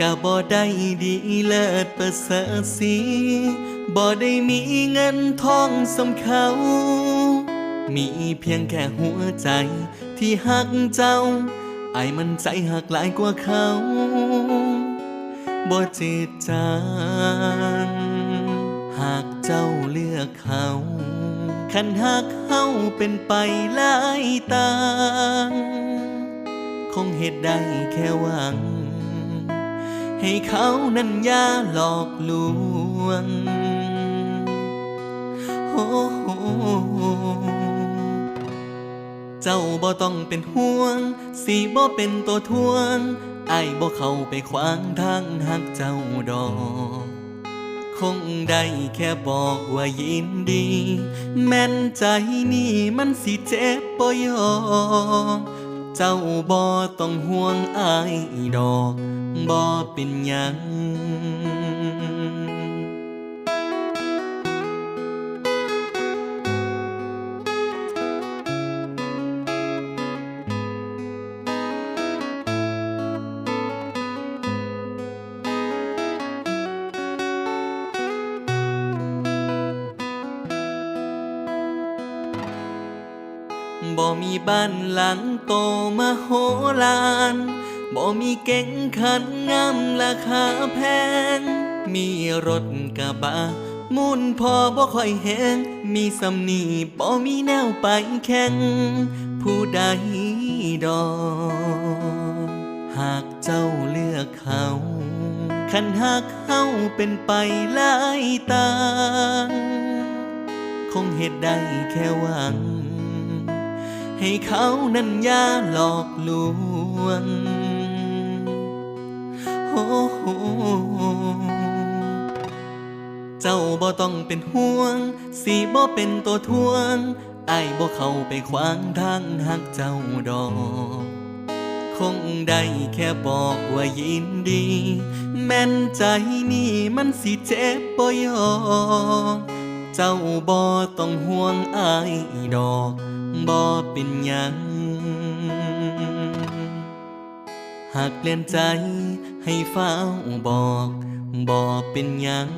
กะบ่ได้ดีเลิศประเสริฐสีบ่ได้มีเงินทองสำเขา มีเพียงแค่หัวใจที่หักเจ้า ไอ้มันใจหักหลายกว่าเขาบ่จืดจางหากเจ้าเลือกเขาคันหากเฮาเป็นไปหลายต่าง คงเหตุได้แค่หวัง ให้เขานั้นอย่าหลอกลวงโอ้โหเจ้าบ่ต้องเป็นห่วงสิบ่เป็นตัวทวงไอ้บ่เข้าไปขวางทางหักเจ้าดอกคงได้แค่บอกว่ายินดี แม่นใจนี่มันสิเจ็บบ่ยอม เจ้าบ่ต้องห่วงอายดอกบ่เป็นหยัง บ่มีบ้านหลังโตมาโหลานบ่มีเก่งขันงามราคาแพง มีรถกระบะมุ่นพอบ่ค่อยแหงมีสำนีบ่มีแนวไปแข่ง ผู้ใดดอก หากเจ้าเลือกเขาคันหากเฮาเป็นไปหลายต่าง คงเหตุได้แค่หวัง ให้เขานั้นอย่าหลอกลวงโอ้โหเจ้าบ่ต้องเป็นห่วงสิบ่เป็นตัวทวงไอ้บ่เข้าไปขวางทางหักเจ้าดอก คงได้แค่บอกว่ายินดี แม่นใจนี่มันสิเจ็บบ่ยอม เจ้าบ่ต้องห่วงอายดอกบ่เป็นหยังหากเปลี่ยนใจให้ฟ้าบอกบ่เป็นหยัง